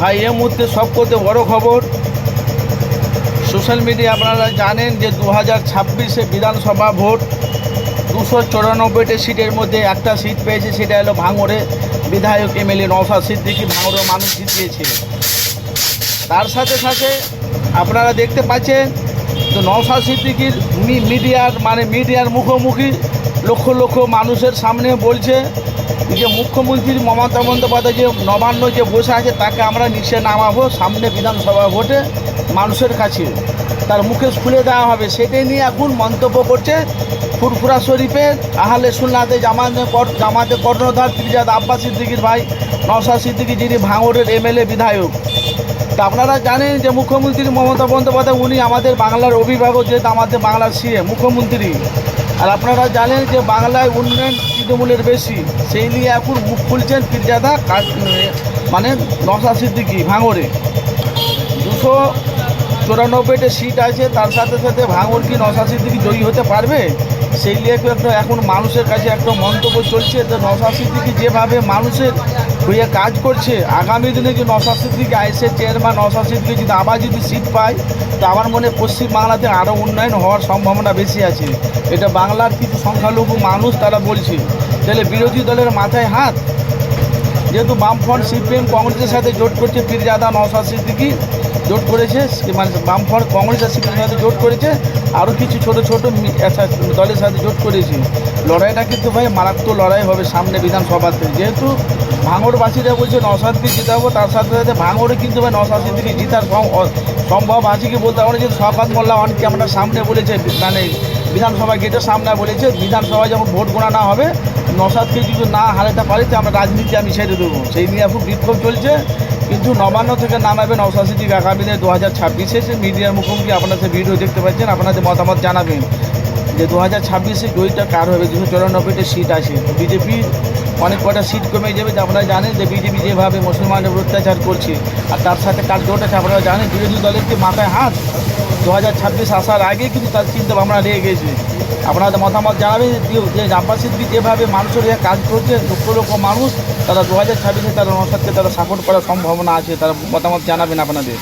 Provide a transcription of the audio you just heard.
ভাই, এ মুহূর্তে সব করতে বড় খবর, সোশ্যাল মিডিয়া আপনারা জানেন যে দু হাজার ছাব্বিশে বিধানসভা ভোট দুশো চুরানব্বইটি সিটের মধ্যে একটা সিট পেয়েছে, সেটা হলো ভাঙড়ে। বিধায়ক এমএলএ নওশাদ সিদ্দিকি ভাঙড়ে মানুষ জিতিয়েছে তার সাথে সাথে আপনারা দেখতে পাচ্ছেন নওশাদ সিদ্দিকির মিডিয়ার মানে মিডিয়ার মুখোমুখি লক্ষ লক্ষ মানুষের সামনে বলছে যে মুখ্যমন্ত্রী মমতা বন্দ্যোপাধ্যায় যে নবান্ন যে বসে আছে তাকে আমরা নিচে নামাবো, সামনে বিধানসভা ভোটে মানুষের কাছে। তার মুখে খুলে দেওয়া হবে। সেটাই নিয়ে এখন মন্তব্য করছে ফুরফুরা শরীফের আহলে সুন্নাতে জামাতে জামাতে কর্ণধার ফিরজাদ আব্বাস সিদ্দিকির ভাই নওশাদ সিদ্দিকি যিনি ভাঙড়ের এমএলএ বিধায়ক। তা আপনারা জানেন যে মুখ্যমন্ত্রী মমতা বন্দ্যোপাধ্যায়, উনি আমাদের বাংলার অভিভাবক, যেহেতু আমাদের বাংলার সিএম, মুখ্যমন্ত্রী। আর আপনারা জানেন যে বাংলায় উন্নয়ন তৃণমূলের বেশি, সেই নিয়ে এখন মুখ খুলছেন পীরজাদা কাজ মানে নশা সিদ্দিকি, ভাঙড়ে। দুশো চুরানব্বইটা সিট আছে, তার সাথে সাথে ভাঙড় কি নশা সিদ্দিকি জয়ী হতে পারবে? সেই নিয়ে একটু এখন মানুষের কাছে একটা মন্তব্য চলছে যে নশা সিদ্দিকি যেভাবে মানুষের হয়ে কাজ করছে, আগামী দিনে যে নশা সিদ্দিকি আইসে চেয়ারম্যান নশা সিদ্দিকি যদি আবার যদি সিট পায়, তো আমার মনে পশ্চিমবাংলাতে আরও উন্নয়ন হওয়ার সম্ভাবনা বেশি আছে। এটা বাংলার কিছু সংখ্যালঘু মানুষ তারা বলছে। তাহলে বিরোধী দলের মাথায় হাত? যেহেতু বামফ্রন্ট সিপিএম কংগ্রেসের সাথে জোট করছে পীরজাদা নওশাদ সিদ্দিকি, জোট করেছে মানে বামফ্রন্ট কংগ্রেস আর সিপিএমের সাথে জোট করেছে, আরও কিছু ছোট ছোট দলের সাথে জোট করেছে। লড়াইটা কিন্তু ভাই মারাত্মক লড়াই হবে সামনে বিধানসভাতে যেহেতু ভাঙড়বাসীরা বলছে নওশাদকে জিতাবো তার সাথে সাথে ভাঙড়ে কিন্তু ভাই নওশাদ সিদ্দিকি জিতার সম্ভব আছে কি বলতে পারে যে শওকাত মোল্লা অনেকে আমরা সামনে বলেছে মানে বিধানসভা গেটের সামনে বলেছে, বিধানসভায় যখন ভোট গোনা না হবে নসাদকে যদি না হারাতে পারি, তো আমরা রাজনীতি আমি ছেড়ে দেবো। সেই নিয়ে খুব বিক্ষোভ চলছে। কিন্তু নবান্ন থেকে নামাবে নওশাদ সিদ্দিক আগামী দিনে দু হাজার ছাব্বিশে। সে মিডিয়ার মুখোমুখি আপনারা সে ভিডিও দেখতে পাচ্ছেন, আপনাদের মতামত জানাবেন। যে দু হাজার ছাব্বিশে জয়ীটা কার হবে? দুশো চুরানব্বইটা সিট আছে। বিজেপির অনেক কটা সিট কমে যাবে যে আপনারা জানেন যে বিজেপি যেভাবে মুসলমানের অত্যাচার করছে। আর তার সাথে কার জোট আছে, আপনারা জানেন। বিরোধী দলের কি মাথায় হাত? দু হাজার ছাব্বিশ আসার আগে কিন্তু তার চিন্তা ভাবনা লেগে গেছে আপনাদের মতামত জানাবেন, যে- আব্বাস সিদ্দিকি যেভাবে মানুষের কাজ করছে লক্ষ লক্ষ মানুষ, তারা দু হাজার ছাব্বিশে তারা নসাদকে তারা সাপোর্ট করার সম্ভাবনা আছে, তারা মতামত জানাবেন আপনাদের।